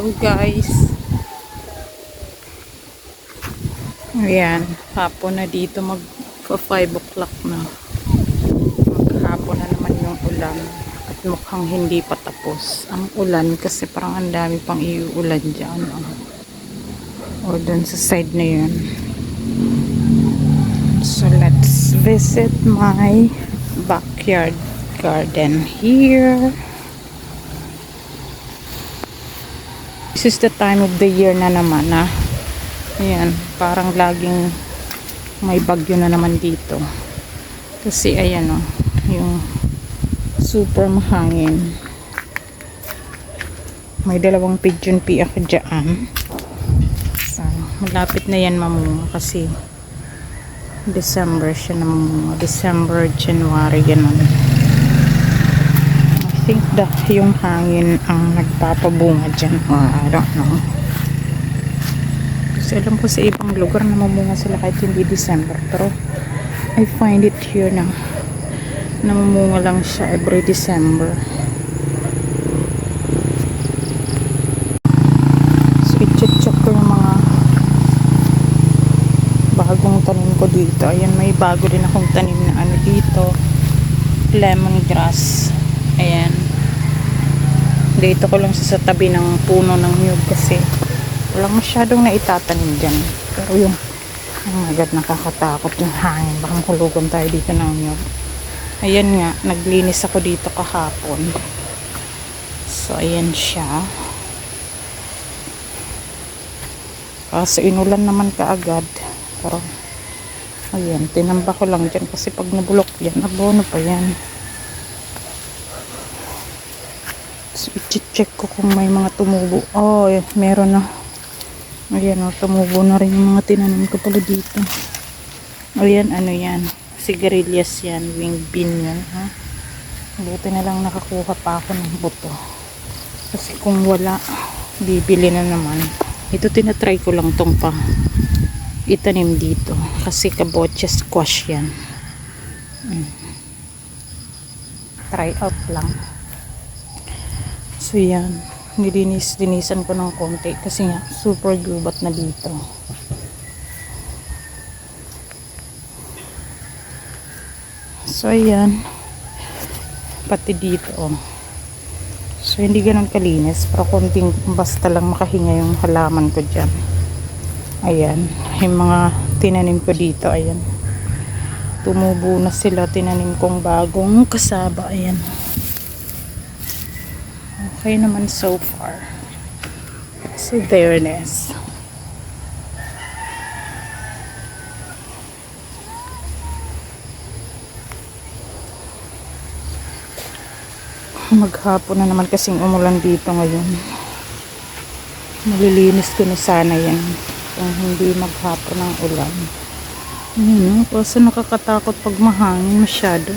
Hello guys. Ayan, hapon na dito mag 5 o'clock na. Maghapon na naman yung ulan. At mukhang hindi pa tapos. Ang ulan kasi parang ang dami pang iuulan dyan. Oh. O dun sa side na yun. So let's visit my backyard garden here. This is the time of the year na naman na ayan, parang laging may bagyo na naman dito. Kasi ayan o, yung super mahangin. May dalawang pigeon pea ako dyan. So, malapit na yan mamunga kasi December siya namunga. December, January, ganun. Think that yung hangin ang nagpapabunga dyan. Or I don't know. Kasi alam ko sa ibang lugar namumunga sila kahit hindi December. Pero I find it here na namumunga lang siya every December. So i-check ko yung mga bagong tanim ko dito. Ayan, may bago din akong tanim na ano dito. Lemongrass. Ayan. Dito ko lang sa tabi ng puno ng nyug kasi walang masyadong naitatanim dyan. Pero yung ang agad nakakatakot yung hangin. Baka mahulugan tayo dito ng nyug. Ayan nga, naglinis ako dito kahapon. So, ayan siya. Kaso inulan naman kaagad. Pero, ayan, tinamba ko lang dyan kasi pag nabulok yan, abono pa yan. So, i-check ko kung may mga tumubo. Oh, eh, meron na. Ayan, oh, tumubo na rin yung mga tinanim ko pala dito. Ayan, ano yan. Sigarilyas yan. Wing bean yan, ha. Buti na lang nakakuha pa ako ng buto. Kasi kung wala, bibili na naman. Ito tinatry ko lang tong pa itanim dito. Kasi kabocha squash yan. Mm. Try out lang. So yan, nilinis-linisan ko ng konti kasi nga super gubat na dito. So ayan, pati dito oh. So hindi ganun kalinis, pero konting basta lang makahinga yung halaman ko dyan. Ayan, yung mga tinanim ko dito, ayan. Tumubo na sila, tinanim kong bagong kasaba, ayan. Okay naman so far. Si fairness. Maghapon na naman kasing umulan dito ngayon. Malilinis ko na sana yan kung hindi maghapon ng ulan. Ayun, kasi nakakatakot pag mahangin masyado.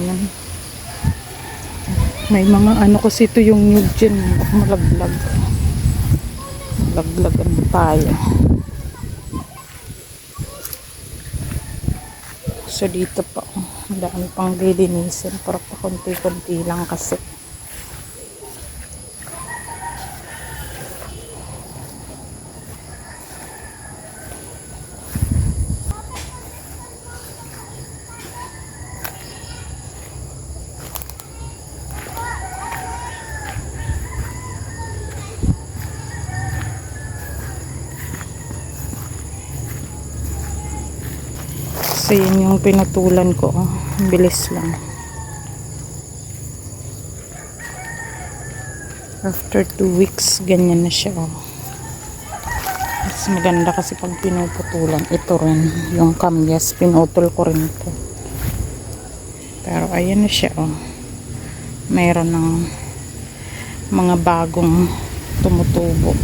Ayan. May mga ano kasi ito yung dyan. Baka malaglag. Malaglagan tayo. So dito pa. Ang pang lilinisin. Pero pa konti-konti lang kasi. So yun yung pinutulan ko. Bilis lang. After 2 weeks, ganyan na siya. Oh. Mas maganda kasi pag pinuputulan. Ito rin. Yung kamyas, pinutol ko rin ito. Pero ayan na siya. Oh. Mayroon ng mga bagong tumutubo.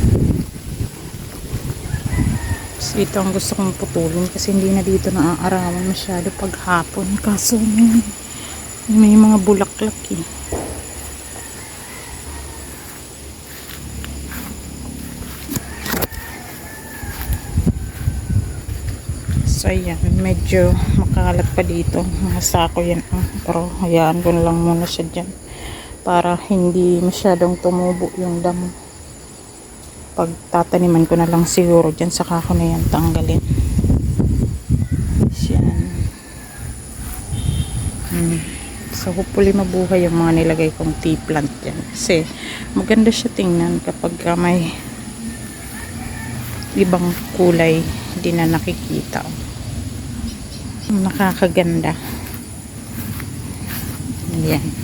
So, ito ang gusto kong putulin kasi hindi na dito naaarawan masyado pag hapon. Kaso may, may mga bulaklak eh. So, ayan. Medyo makalat pa dito. Mga yan. ah. Pero, hayaan ko lang muna siya dyan. Para hindi masyadong tumubo yung damo. Pag tataniman ko na lang siguro dyan saka ko na yan tanggalin. Yan hmm. so hopefully mabuhay yung mga nilagay kong tea plant dyan. Kasi maganda siya tingnan kapag ka may ibang kulay hindi na nakikita. Nakakaganda. Yan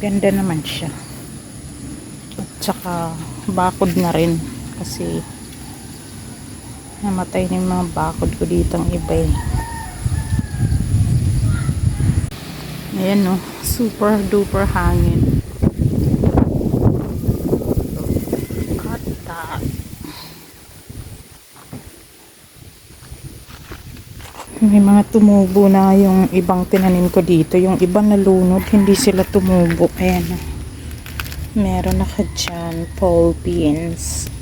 Ganda naman siya. At saka bakod na rin kasi namatay na mga bakod ko dito ang iba eh. Ayan no, super duper hangin. Kata. May mga tumubo na yung ibang tinanim ko dito. Yung ibang nalunod, hindi sila tumubo. Ayan. oh. Meron na ka dyan. Pole beans.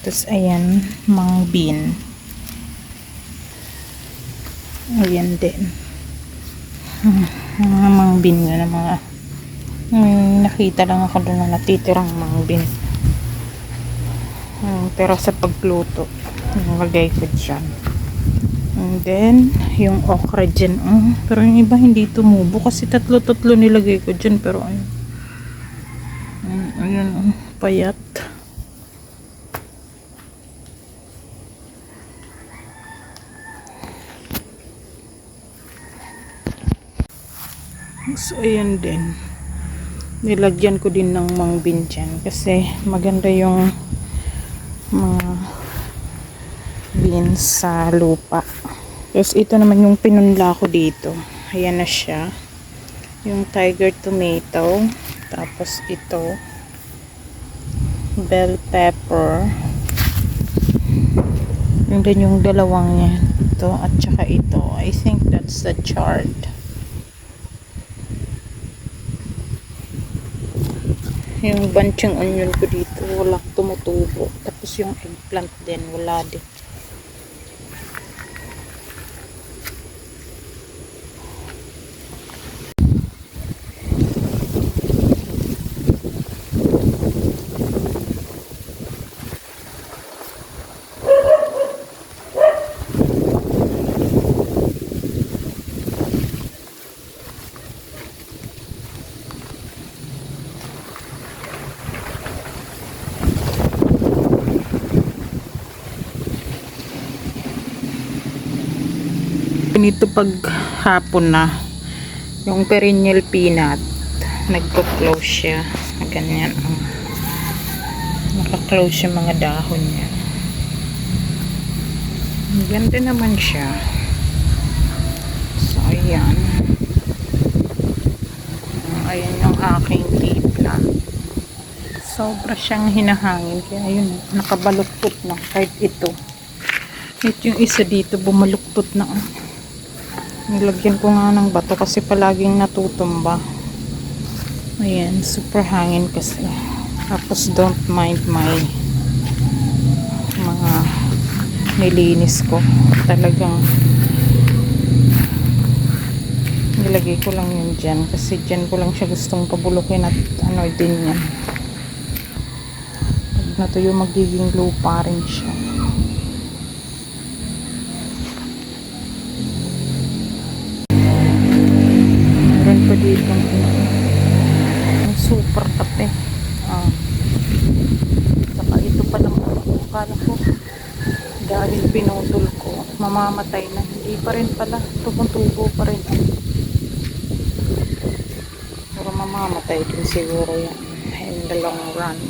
Tapos, ayan. Mang bean. Ayan din. Hmm, Mga mang bean na mga Hmm, nakita lang ako doon na natitirang mang bean. Hmm, pero sa pagluto, nilagay ko dyan. And then, yung okra dyan. Oh, pero yung iba hindi tumubo kasi tatlo-tatlo nilagay ko dyan. Pero ayun. Ayun, ayun oh, payat. So, ayan din. Nilagyan ko din ng mangbin dyan kasi maganda yung mga beans sa lupa. Tapos ito naman yung pinunla ko dito. Ayan na siya. Yung tiger tomato. Tapos ito. Bell pepper. And then yung dalawang yan. Ito at saka ito. I think that's the chard. Yung bunching onion ko dito, wala tumutubo. Tapos yung eggplant din, wala din. Ganito pag hapon na, yung perennial peanut, nagko-close siya. Ganyan. Oh. Naka-close yung mga dahon niya. Ganda naman siya. So, ayan. Ayan yung aking tea plant. Sobra siyang hinahangin. Kaya yun, nakabaluktot na. Kahit ito. Ito yung isa dito, bumaluktot na. oh. Nilagyan ko nga ng bato kasi palaging natutumba. Ayan, super hangin kasi. Tapos don't mind my mga nilinis ko. Talagang nilagay ko lang yun dyan kasi dyan ko lang siya gustong pabulukin at ano din yan. Pag natuyo magiging lupa rin siya. Ang super kape. Ah. Saka ito pa lang akala ko dahil pinutol ko mamamatay na. Hindi pa rin pala. Tumutubo pa rin. Pero mamamatay din siguro yan. In the long run